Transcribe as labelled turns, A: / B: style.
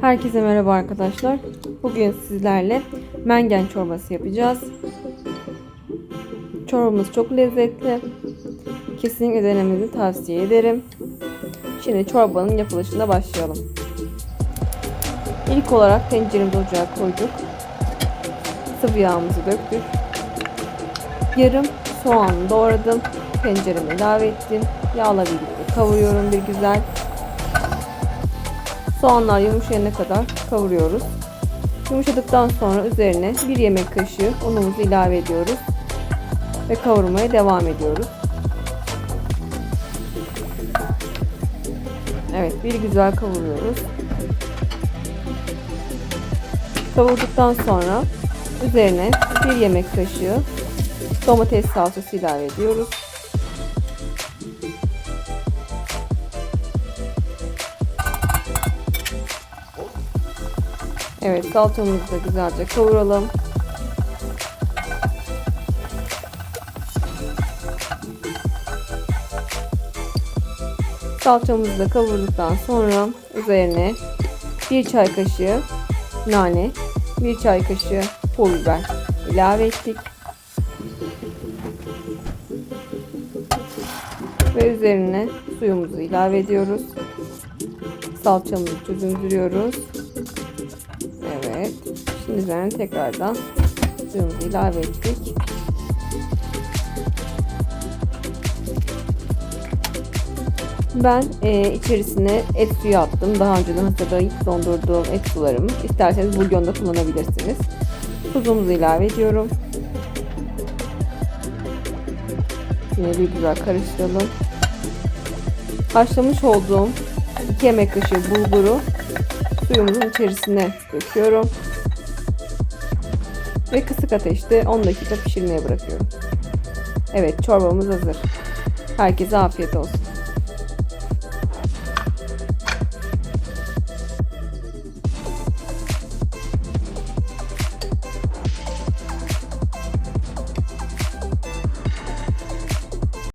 A: Herkese merhaba arkadaşlar. Bugün sizlerle mengen çorbası yapacağız. Çorbamız çok lezzetli. Kesinlikle denemenizi tavsiye ederim. Şimdi çorbanın yapılışına başlayalım. İlk olarak tenceremizi ocağa koyduk. Sıvı yağımızı döktük. Yarım soğan doğradım. Tencereme ilave ettim. Yağla birlikte kavuruyorum bir güzel. Soğanlar yumuşayana kadar kavuruyoruz. Yumuşadıktan sonra üzerine bir yemek kaşığı unumuzu ilave ediyoruz. Ve kavurmaya devam ediyoruz. Evet bir güzel kavuruyoruz. Kavurduktan sonra üzerine bir yemek kaşığı domates salçası ilave ediyoruz. Evet salçamızı da güzelce kavuralım. Salçamızı da kavurduktan sonra üzerine bir çay kaşığı nane, bir çay kaşığı pul biber ilave ettik. Ve üzerine suyumuzu ilave ediyoruz. Salçamızı çözündürüyoruz. Evet. Şimdi üzerine tekrardan suyumuzu ilave ettik. Ben e, içerisine et suyu attım. Daha önceden hazırlayıp dondurduğum et sularımı. İsterseniz bulyonda kullanabilirsiniz. Tuzumuzu ilave ediyorum. Yine bir güzel karıştıralım. Haşlamış olduğum 2 yemek kaşığı bulguru suyumuzun içerisine döküyorum. Ve kısık ateşte 10 dakika pişirmeye bırakıyorum. Evet çorbamız hazır. Herkese afiyet olsun.